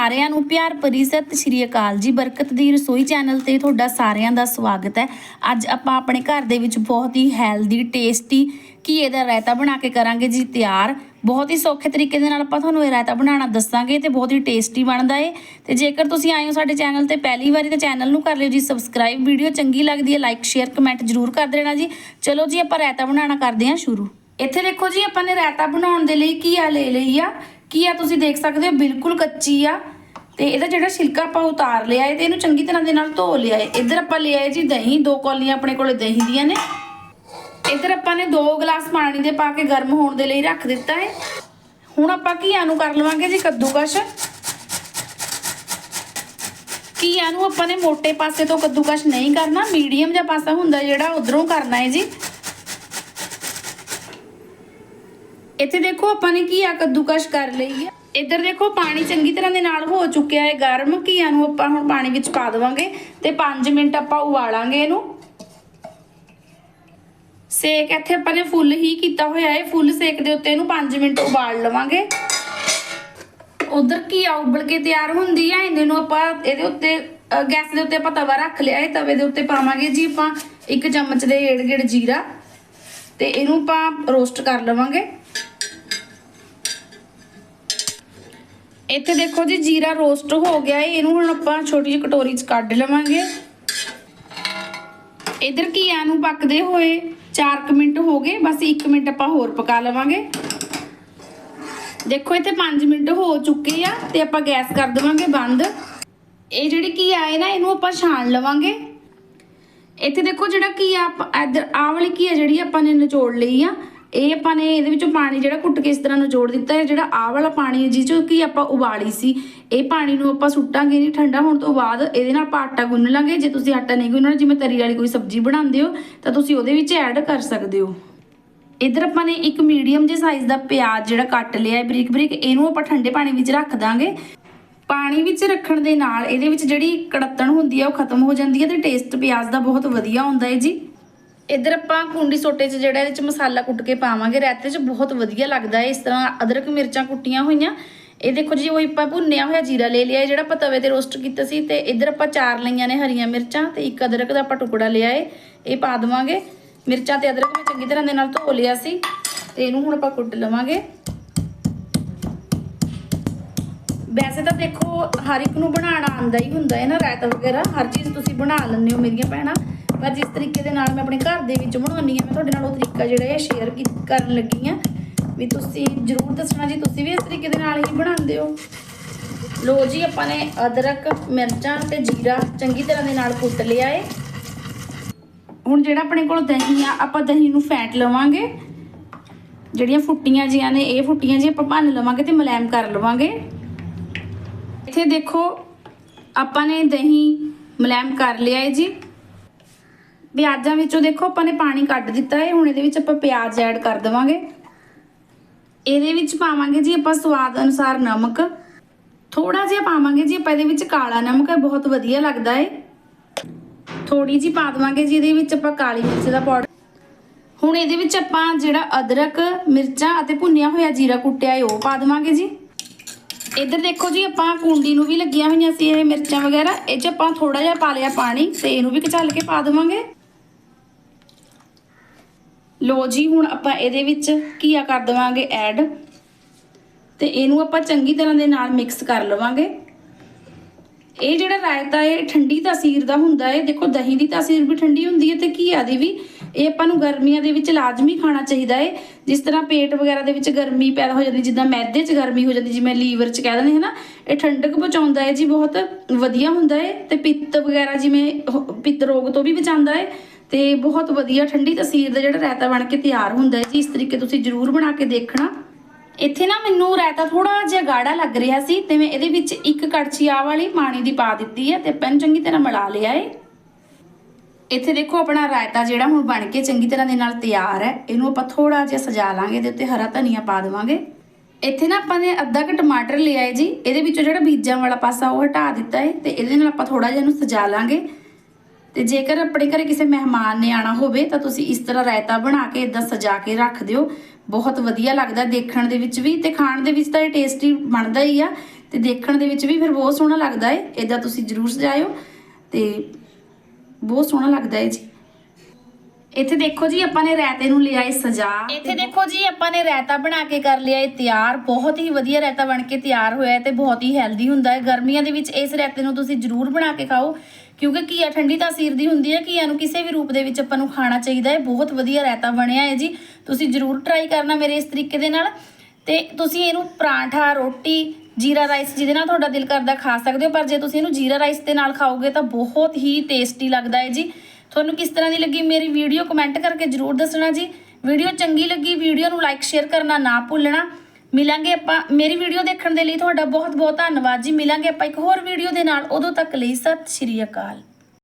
ਸਾਰਿਆਂ ਨੂੰ ਪਿਆਰ ਭਰੀ ਸਤਿ ਸ਼੍ਰੀ ਅਕਾਲ ਜੀ। ਬਰਕਤ ਦੀ ਰਸੋਈ ਚੈਨਲ ਤੇ ਤੁਹਾਡਾ ਸਾਰਿਆਂ ਦਾ ਸਵਾਗਤ ਹੈ। ਅੱਜ ਆਪਾਂ ਆਪਣੇ ਘਰ ਦੇ ਵਿੱਚ ਬਹੁਤ ਹੀ ਹੈਲਦੀ ਟੇਸਟੀ ਘੀਏ ਦਾ ਰਾਇਤਾ ਬਣਾ ਕੇ ਕਰਾਂਗੇ ਜੀ, ਤਿਆਰ। ਬਹੁਤ ਹੀ ਸੌਖੇ ਤਰੀਕੇ ਦੇ ਨਾਲ ਆਪਾਂ ਤੁਹਾਨੂੰ ਇਹ ਰਾਇਤਾ ਬਣਾਉਣਾ ਦੱਸਾਂਗੇ ਤੇ ਬਹੁਤ ਹੀ ਟੇਸਟੀ ਬਣਦਾ ਏ। ਤੇ ਜੇਕਰ ਤੁਸੀਂ ਆਏ ਹੋ ਸਾਡੇ ਚੈਨਲ ਤੇ ਪਹਿਲੀ ਵਾਰੀ ਤਾਂ ਚੈਨਲ ਨੂੰ ਕਰ ਲਿਓ ਜੀ ਸਬਸਕ੍ਰਾਈਬ ਵੀਡੀਓ ਚੰਗੀ ਲੱਗਦੀ ਹੈ ਲਾਈਕ ਸ਼ੇਅਰ ਕਮੈਂਟ ਜ਼ਰੂਰ ਕਰ ਦੇਣਾ ਜੀ। ਚਲੋ ਜੀ ਆਪਾਂ ਰਾਇਤਾ ਬਣਾਉਣਾ ਕਰਦੇ ਹਾਂ ਸ਼ੁਰੂ। ਇੱਥੇ ਦੇਖੋ ਜੀ, ਆਪਾਂ ਨੇ ਰਾਇਤਾ ਬਣਾਉਣ ਦੇ ਲਈ ਘੀਆ ਲੈ ਲਈ ਆ। ਘੀਆ ਤੁਸੀਂ ਦੇਖ ਸਕਦੇ ਹੋ, ਬਿਲਕੁਲ ਕੱਚੀ ਆ। ਤੇ ਇਹਦਾ ਜਿਹੜਾ ਛਿਲਕਾ ਆਪਾਂ ਉਤਾਰ ਲਿਆ ਹੈ ਤੇ ਇਹਨੂੰ ਚੰਗੀ ਤਰ੍ਹਾਂ ਦੇ ਨਾਲ ਧੋ ਲਿਆ ਹੈ ਇੱਧਰ ਆਪਾਂ ਲਿਆ ਹੈ ਜੀ ਦਹੀਂ, ਦੋ ਕੌਲੀਆਂ ਆਪਣੇ ਕੋਲੇ ਦਹੀਂ ਦੀਆਂ ਨੇ। ਇੱਧਰ ਆਪਾਂ ਨੇ 2 ਗਲਾਸ ਪਾਣੀ ਦੇ ਪਾ ਕੇ ਗਰਮ ਹੋਣ ਦੇ ਲਈ ਰੱਖ ਦਿੱਤਾ ਹੈ ਹੁਣ ਆਪਾਂ ਘੀਆ ਨੂੰ ਕਰ ਲਵਾਂਗੇ ਜੀ ਕੱਦੂਕਸ਼। ਘੀਆ ਨੂੰ ਆਪਾਂ ਨੇ ਮੋٹے ਪਾਸੇ ਤੋਂ ਕੱਦੂਕਸ਼ ਨਹੀਂ ਕਰਨਾ, ਮੀਡੀਅਮ ਜਿਹਾ ਪਾਸਾ ਹੁੰਦਾ ਜਿਹੜਾ, ਉਧਰੋਂ ਕਰਨਾ ਹੈ ਜੀ। ਇੱਥੇ ਦੇਖੋ ਆਪਾਂ ਨੇ ਘੀਆ ਕੱਦੂਕਸ਼ ਕਰ ਲਈ ਹੈ ਇੱਧਰ ਦੇਖੋ ਪਾਣੀ ਚੰਗੀ ਤਰ੍ਹਾਂ ਦੇ ਨਾਲ ਹੋ ਚੁੱਕਿਆ ਹੈ, ਗਰਮ ਘੀਆ ਨੂੰ ਆਪਾਂ ਹੁਣ ਪਾਣੀ ਵਿੱਚ ਪਾ ਦੇਵਾਂਗੇ ਤੇ 5 ਮਿੰਟ ਆਪਾਂ ਉਬਾਲਾਂਗੇ ਇਹਨੂੰ। ਸੇਕ ਇੱਥੇ ਆਪਾਂ ਨੇ ਫੁੱਲ ਹੀ ਕੀਤਾ ਹੋਇਆ ਹੈ, ਫੁੱਲ ਸੇਕ ਦੇ ਉੱਤੇ ਇਹਨੂੰ 5 ਮਿੰਟ ਉਬਾਲ ਲਵਾਂਗੇ। ਉਧਰ ਘੀਆ ਉਬਲ ਕੇ ਤਿਆਰ ਹੁੰਦੀ ਹੈ ਇਹਨੇ ਨੂੰ ਆਪਾਂ ਇਹਦੇ ਉੱਤੇ ਗੈਸ ਦੇ ਉੱਤੇ ਆਪਾਂ ਤਵਾ ਰੱਖ ਲਿਆ ਹੈ, ਤਵੇ ਦੇ ਉੱਤੇ ਪਾਵਾਂਗੇ ਜੀ ਆਪਾਂ ਇੱਕ ਚਮਚ ਦੇ ਏੜ ਗੇੜ ਜੀਰਾ। ਤੇ ਇਹਨੂੰ ਆਪਾਂ ਰੋਸਟ ਕਰ ਲਵਾਂਗੇ। ਇੱਥੇ ਦੇਖੋ ਜੀ, ਜੀਰਾ ਰੋਸਟ ਹੋ ਗਿਆ ਹੈ ਇਹਨੂੰ ਹੁਣ ਆਪਾਂ ਛੋਟੀ ਜਿਹੀ ਕਟੋਰੀ 'ਚ ਕੱਢ ਲਵਾਂਗੇ। ਇਧਰ ਘੀਆ ਨੂੰ ਪੱਕਦੇ ਹੋਏ 4 ਮਿੰਟ ਹੋ ਗਏ। ਬਸ 1 ਮਿੰਟ ਆਪਾਂ ਹੋਰ ਪਕਾ ਲਵਾਂਗੇ। ਦੇਖੋ, ਇੱਥੇ 5 ਮਿੰਟ ਹੋ ਚੁੱਕੇ ਆ ਤੇ ਆਪਾਂ ਗੈਸ ਕਰ ਦੇਵਾਂਗੇ ਬੰਦ। ਇਹ ਜਿਹੜੀ ਘੀਆ ਹੈ ਨਾ, ਇਹਨੂੰ ਆਪਾਂ ਛਾਣ ਲਵਾਂਗੇ। ਇੱਥੇ ਦੇਖੋ ਜਿਹੜਾ ਘੀਆ ਆਪਾਂ ਇੱਧਰ ਆਹ ਵਾਲੀ ਘੀਆ ਜਿਹੜੀ ਆਪਾਂ ਨੇ ਨਿਚੋੜ ਲਈ ਆ ਇਹ ਆਪਾਂ ਨੇ ਇਹਦੇ ਵਿੱਚੋਂ ਪਾਣੀ ਜਿਹੜਾ ਕੁੱਟ ਕੇ ਇਸ ਤਰ੍ਹਾਂ ਨਿਚੋੜ ਦਿੱਤਾ ਹੈ, ਜਿਹੜਾ ਆਹ ਵਾਲਾ ਪਾਣੀ ਹੈ ਜਿਹ ਚੋਂ ਕਿ ਆਪਾਂ ਉਬਾਲੀ ਸੀ। ਇਹ ਪਾਣੀ ਨੂੰ ਆਪਾਂ ਸੁੱਟਾਂਗੇ ਨਹੀਂ, ਠੰਡਾ ਹੋਣ ਤੋਂ ਬਾਅਦ ਇਹਦੇ ਨਾਲ ਆਪਾਂ ਆਟਾ ਗੁੰਨ ਲਾਂਗੇ। ਜੇ ਤੁਸੀਂ ਆਟਾ ਨਹੀਂ ਗੁੰਨਣਾ, ਜਿਵੇਂ ਤਰੀ ਵਾਲੀ ਕੋਈ ਸਬਜ਼ੀ ਬਣਾਉਂਦੇ ਹੋ, ਤਾਂ ਤੁਸੀਂ ਉਹਦੇ ਵਿੱਚ ਐਡ ਕਰ ਸਕਦੇ ਹੋ। ਇਧਰ ਆਪਾਂ ਨੇ ਇੱਕ ਮੀਡੀਅਮ ਜੇ ਸਾਈਜ਼ ਦਾ ਪਿਆਜ਼ ਜਿਹੜਾ ਕੱਟ ਲਿਆ ਹੈ ਬਰੀਕ ਬਰੀਕ ਇਹਨੂੰ ਆਪਾਂ ਠੰਡੇ ਪਾਣੀ ਵਿੱਚ ਰੱਖ ਦਾਂਗੇ। ਪਾਣੀ ਵਿੱਚ ਰੱਖਣ ਦੇ ਨਾਲ ਇਹਦੇ ਵਿੱਚ ਜਿਹੜੀ ਕੜੱਤਣ ਹੁੰਦੀ ਹੈ ਉਹ ਖਤਮ ਹੋ ਜਾਂਦੀ ਹੈ ਤੇ ਟੇਸਟ ਪਿਆਜ਼ ਦਾ ਬਹੁਤ ਵਧੀਆ ਹੁੰਦਾ ਹੈ ਜੀ। ਇਧਰ ਆਪਾਂ ਕੁੰਡੀ ਸੋਟੇ 'ਚ ਜਿਹੜਾ ਇਹਦੇ 'ਚ ਮਸਾਲਾ ਕੁੱਟ ਕੇ ਪਾਵਾਂਗੇ, ਰਾਇਤੇ 'ਚ ਬਹੁਤ ਵਧੀਆ ਲੱਗਦਾ ਹੈ। ਇਸ ਤਰ੍ਹਾਂ ਅਦਰਕ ਮਿਰਚਾਂ ਕੁੱਟੀਆਂ ਹੋਈਆਂ। ਇਹ ਦੇਖੋ ਜੀ, ਉਹ ਆਪਾਂ ਭੁੰਨਿਆ ਹੋਇਆ ਜੀਰਾ ਲੈ ਲਿਆ ਜਿਹੜਾ ਆਪਾਂ ਤਵੇ ਤੇ ਰੋਸਟ ਕੀਤਾ ਸੀ ਤੇ ਇਧਰ ਆਪਾਂ ਚਾਰ ਲਈਆਂ ਨੇ ਹਰੀਆਂ ਮਿਰਚਾਂ ਤੇ ਇੱਕ ਅਦਰਕ ਦਾ ਆਪਾਂ ਟੁਕੜਾ ਲਿਆ ਹੈ। ਇਹ ਪਾ ਦੇਵਾਂਗੇ। ਮਿਰਚਾਂ ਤੇ ਅਦਰਕ ਮੈਂ ਚੰਗੀ ਤਰ੍ਹਾਂ ਦੇ ਨਾਲ ਧੋ ਲਿਆ ਸੀ ਤੇ ਇਹਨੂੰ ਹੁਣ ਆਪਾਂ ਕੁੱਟ ਲਵਾਂਗੇ। ਵੈਸੇ ਤਾਂ ਦੇਖੋ, ਹਰ ਇੱਕ ਨੂੰ ਬਣਾਉਣਾ ਆਉਂਦਾ ਹੀ ਹੁੰਦਾ ਹੈ ਨਾ, ਰਾਇਤਾ ਵਗੈਰਾ। ਹਰ ਚੀਜ਼ ਤੁਸੀਂ ਬਣਾ ਲੈਂਦੇ ਹੋ ਮੇਰੀਆਂ ਭੈਣਾਂ। ਪਰ ਜਿਸ ਤਰੀਕੇ ਦੇ ਨਾਲ ਮੈਂ ਆਪਣੇ ਘਰ ਦੇ ਵਿੱਚ ਬਣਾਉਣੀ ਆ ਮੈਂ ਤੁਹਾਡੇ ਨਾਲ ਉਹ ਤਰੀਕਾ ਜਿਹੜਾ ਹੈ ਸ਼ੇਅਰ ਕਰਨ ਲੱਗੀ ਆ ਵੀ ਤੁਸੀਂ ਜਰੂਰ ਦੱਸਣਾ ਜੀ, ਤੁਸੀਂ ਵੀ ਇਸ ਤਰੀਕੇ ਦੇ ਨਾਲ ਹੀ ਬਣਾਉਂਦੇ ਹੋ। ਲੋ ਜੀ, ਆਪਾਂ ਨੇ ਅਦਰਕ, ਮਿਰਚਾਂ ਤੇ ਜੀਰਾ ਚੰਗੀ ਤਰ੍ਹਾਂ ਦੇ ਨਾਲ ਕੁੱਟ ਲਿਆ ਏ। ਹੁਣ ਜਿਹੜਾ ਆਪਣੇ ਕੋਲ ਦਹੀਂ ਆ, ਆਪਾਂ ਦਹੀਂ ਨੂੰ ਫੈਂਟ ਲਵਾਂਗੇ। ਜਿਹੜੀਆਂ ਫੁੱਟੀਆਂ ਜੀਆਂ ਨੇ, ਇਹ ਫੁੱਟੀਆਂ ਜੀ ਆਪਾਂ ਭੰਨ ਲਵਾਂਗੇ ਤੇ ਮਲਾਇਮ ਕਰ ਲਵਾਂਗੇ। ਇੱਥੇ ਦੇਖੋ, ਆਪਾਂ ਨੇ ਦਹੀਂ ਮਲਾਇਮ ਕਰ ਲਿਆ ਹੈ ਜੀ। ਪਿਆਜ਼ਾਂ ਵਿੱਚੋਂ ਦੇਖੋ ਆਪਾਂ ਨੇ ਪਾਣੀ ਕੱਢ ਦਿੱਤਾ ਹੈ, ਹੁਣ ਇਹਦੇ ਵਿੱਚ ਆਪਾਂ ਪਿਆਜ਼ ਐਡ ਕਰ ਦੇਵਾਂਗੇ। ਇਹਦੇ ਵਿੱਚ ਪਾਵਾਂਗੇ ਜੀ ਆਪਾਂ ਸਵਾਦ ਅਨੁਸਾਰ ਨਮਕ। ਥੋੜਾ ਜਿਹਾ ਪਾਵਾਂਗੇ ਜੀ ਆਪਾਂ ਇਹਦੇ ਵਿੱਚ ਕਾਲਾ ਨਮਕ ਹੈ, ਬਹੁਤ ਵਧੀਆ ਲੱਗਦਾ ਹੈ। ਥੋੜੀ ਜੀ ਪਾ ਦੇਵਾਂਗੇ ਜੀ ਇਹਦੇ ਵਿੱਚ ਆਪਾਂ ਕਾਲੀ ਮਿਰਚ ਦਾ ਪਾਊਡਰ ਹੁਣ ਇਹਦੇ ਵਿੱਚ ਆਪਾਂ ਜਿਹੜਾ ਅਦਰਕ, ਮਿਰਚਾਂ ਅਤੇ ਭੁੰਨਿਆ ਹੋਇਆ ਜੀਰਾ ਕੁੱਟਿਆ ਹੈ, ਉਹ ਪਾ ਦੇਵਾਂਗੇ ਜੀ। ਇੱਧਰ ਦੇਖੋ ਜੀ ਆਪਾਂ ਕੁੰਡੀ ਨੂੰ ਵੀ ਲੱਗੀਆਂ ਹੋਈਆਂ ਸੀ ਇਹ ਮਿਰਚਾਂ ਵਗੈਰਾ, ਇਹ ਚ ਆਪਾਂ ਥੋੜਾ ਜਿਹਾ ਪਾ ਲਿਆ ਪਾਣੀ, ਤੇ ਇਹਨੂੰ ਵੀ ਕਚਲ ਕੇ ਪਾ ਦੇਵਾਂਗੇ। ਲੋ ਜੀ, ਹੁਣ ਆਪਾਂ ਇਹਦੇ ਵਿੱਚ ਘੀਆ ਕਰ ਦੇਵਾਂਗੇ? ਐਡ ਤੇ ਇਹਨੂੰ ਆਪਾਂ ਚੰਗੀ ਤਰ੍ਹਾਂ ਦੇ ਨਾਲ ਮਿਕਸ ਕਰ ਲਵਾਂਗੇ। ਇਹ ਜਿਹੜਾ ਰਾਇਤਾ ਹੈ ਠੰਡੀ ਤਾਸੀਰ ਦਾ ਹੁੰਦਾ ਹੈ। ਦੇਖੋ, ਦਹੀਂ ਦੀ ਤਾਸੀਰ ਵੀ ਠੰਡੀ ਹੁੰਦੀ ਹੈ ਤੇ ਘੀਆ ਦੀ ਵੀ। ਇਹ ਆਪਾਂ ਨੂੰ ਗਰਮੀਆਂ ਦੇ ਵਿੱਚ ਲਾਜ਼ਮੀ ਖਾਣਾ ਚਾਹੀਦਾ ਹੈ। ਜਿਸ ਤਰ੍ਹਾਂ ਪੇਟ ਵਗੈਰਾ ਦੇ ਵਿੱਚ ਗਰਮੀ ਪੈਦਾ ਹੋ ਜਾਂਦੀ, ਜਿੱਦਾਂ ਮੈਦੇ 'ਚ ਗਰਮੀ ਹੋ ਜਾਂਦੀ, ਜਿਵੇਂ ਲੀਵਰ 'ਚ ਕਹਿ ਦਿੰਦੇ, ਹਨਾ? ਇਹ ਠੰਡਕ ਪਹੁੰਚਾਉਂਦਾ ਹੈ ਜੀ, ਬਹੁਤ ਵਧੀਆ ਹੁੰਦਾ ਹੈ। ਤੇ ਪਿੱਤ ਵਗੈਰਾ ਜਿਵੇਂ ਪਿੱਤ ਰੋਗ ਤੋਂ ਵੀ ਬਚਾਉਂਦਾ ਹੈ। ਤੇ ਬਹੁਤ ਵਧੀਆ ਠੰਡੀ ਤਸੀਰ ਦਾ ਜਿਹੜਾ ਰਾਇਤਾ ਬਣ ਕੇ ਤਿਆਰ ਹੁੰਦਾ ਹੈ ਜੀ, ਇਸ ਤਰੀਕੇ ਤੁਸੀਂ ਜ਼ਰੂਰ ਬਣਾ ਕੇ ਦੇਖਣਾ। ਇੱਥੇ ਨਾ ਮੈਨੂੰ ਰਾਇਤਾ ਥੋੜਾ ਜਿਹਾ ਗਾੜਾ ਲੱਗ ਰਿਹਾ ਸੀ ਤੇ ਮੈਂ ਇਹਦੇ ਵਿੱਚ ਇੱਕ ਕੜਛੀ ਆ ਵਾਲੀ ਪਾਣੀ ਦੀ ਪਾ ਦਿੱਤੀ ਹੈ ਤੇ ਪੈਨ ਚੰਗੀ ਤਰ੍ਹਾਂ ਮਿਲਾ ਲਿਆ ਏ। ਇੱਥੇ ਦੇਖੋ ਆਪਣਾ ਰਾਇਤਾ ਜਿਹੜਾ ਹੁਣ ਬਣ ਕੇ ਚੰਗੀ ਤਰ੍ਹਾਂ ਦੇ ਨਾਲ ਤਿਆਰ ਹੈ। ਇਹਨੂੰ ਆਪਾਂ ਥੋੜਾ ਜਿਹਾ ਸਜਾ ਲਾਂਗੇ, ਇਹਦੇ ਉੱਤੇ ਹਰਾ ਧਨੀਆ ਪਾ ਦੇਵਾਂਗੇ। ਇੱਥੇ ਨਾ ਆਪਾਂ ਨੇ ਅੱਧਾ ਕ ਟਮਾਟਰ ਲਿਆ ਹੈ ਜੀ, ਇਹਦੇ ਵਿੱਚੋਂ ਜਿਹੜਾ ਬੀਜਾਂ ਵਾਲਾ ਪਾਸਾ ਉਹ ਹਟਾ ਦਿੱਤਾ ਹੈ ਤੇ ਇਹਦੇ ਨਾਲ ਆਪਾਂ ਥੋੜਾ ਜਿਹਾ ਇਹਨੂੰ ਸਜਾ ਲਾਂਗੇ। ਤੇ ਜੇਕਰ ਆਪਣੇ ਘਰੇ ਕਿਸੇ ਮਹਿਮਾਨ ਨੇ ਆਣਾ ਹੋਵੇ, ਤਾਂ ਤੁਸੀਂ ਇਸ ਤਰ੍ਹਾਂ ਰਾਇਤਾ ਬਣਾ ਕੇ ਇਦਾਂ ਸਜਾ ਕੇ ਰੱਖ ਦਿਓ। ਬਹੁਤ ਵਧੀਆ ਲੱਗਦਾ ਦੇਖਣ ਦੇ ਵਿੱਚ ਵੀ, ਤੇ ਖਾਣ ਦੇ ਵਿੱਚ ਤਾਂ ਇਹ ਟੇਸਟੀ ਬਣਦਾ ਹੀ ਆ, ਤੇ ਦੇਖਣ ਦੇ ਵਿੱਚ ਵੀ ਫਿਰ ਬਹੁਤ ਸੋਹਣਾ ਲੱਗਦਾ ਹੈ ਇਦਾਂ ਤੁਸੀਂ ਜਰੂਰ ਸਜਾਇਓ, ਤੇ ਬਹੁਤ ਸੋਹਣਾ ਲੱਗਦਾ ਏ ਜੀ। ਇੱਥੇ ਦੇਖੋ ਜੀ, ਆਪਾਂ ਨੇ ਰਾਇਤੇ ਨੂੰ ਲਿਆ ਏ ਸਜਾ। ਇੱਥੇ ਦੇਖੋ ਜੀ, ਆਪਾਂ ਨੇ ਰਾਇਤਾ ਬਣਾ ਕੇ ਕਰ ਲਿਆ ਏ ਤਿਆਰ, ਬਹੁਤ ਹੀ ਵਧੀਆ ਰਾਇਤਾ ਬਣ ਕੇ ਤਿਆਰ ਹੋਇਆ ਹੈ ਤੇ ਬਹੁਤ ਹੀ ਹੈਲਦੀ ਹੁੰਦਾ ਹੈ। ਗਰਮੀਆਂ ਦੇ ਵਿੱਚ ਇਸ ਰਾਇਤੇ ਨੂੰ ਤੁਸੀਂ ਜ਼ਰੂਰ ਬਣਾ ਕੇ ਖਾਓ, ਕਿਉਂਕਿ ਘੀਆ ਠੰਡੀ ਤਾਸੀਰ ਦੀ ਹੁੰਦੀ ਹੈ, ਘੀਆ ਨੂੰ ਕਿਸੇ ਵੀ ਰੂਪ ਦੇ ਵਿੱਚ ਆਪਾਂ ਨੂੰ ਖਾਣਾ ਚਾਹੀਦਾ ਹੈ। ਬਹੁਤ ਵਧੀਆ ਰਾਇਤਾ ਬਣਿਆ ਹੈ ਜੀ, ਤੁਸੀਂ ਜ਼ਰੂਰ ਟਰਾਈ ਕਰਨਾ ਮੇਰੇ ਇਸ ਤਰੀਕੇ ਦੇ ਨਾਲ। ਤੇ ਤੁਸੀਂ ਇਹਨੂੰ ਪਰਾਂਠਾ, ਰੋਟੀ, ਜੀਰਾ ਰਾਈਸ ਜਿਹਦੇ ਨਾਲ ਤੁਹਾਡਾ ਦਿਲ ਕਰਦਾ ਖਾ ਸਕਦੇ ਹੋ, ਪਰ ਜੇ ਤੁਸੀਂ ਇਹਨੂੰ ਜੀਰਾ ਰਾਈਸ ਦੇ ਨਾਲ ਖਾਓਗੇ ਤਾਂ ਬਹੁਤ ਹੀ ਟੇਸਟੀ ਲੱਗਦਾ ਹੈ ਜੀ। ਤੁਹਾਨੂੰ ਕਿਸ ਤਰ੍ਹਾਂ ਦੀ ਲੱਗੀ ਮੇਰੀ ਵੀਡੀਓ ਕਮੈਂਟ ਕਰਕੇ ਜਰੂਰ ਦੱਸਣਾ ਜੀ। ਵੀਡੀਓ ਚੰਗੀ ਲੱਗੀ, ਵੀਡੀਓ ਨੂੰ ਲਾਈਕ ਸ਼ੇਅਰ ਕਰਨਾ ਨਾ ਭੁੱਲਣਾ। ਮਿਲਾਂਗੇ ਆਪਾਂ ਮੇਰੀ ਵੀਡੀਓ ਦੇਖਣ ਦੇ ਲਈ ਤੁਹਾਡਾ ਬਹੁਤ ਬਹੁਤ ਧੰਨਵਾਦ ਜੀ। ਮਿਲਾਂਗੇ ਆਪਾਂ ਇੱਕ ਹੋਰ ਵੀਡੀਓ ਦੇ ਨਾਲ। ਉਦੋਂ ਤੱਕ ਲਈ ਸਤਿ ਸ਼੍ਰੀ ਅਕਾਲ।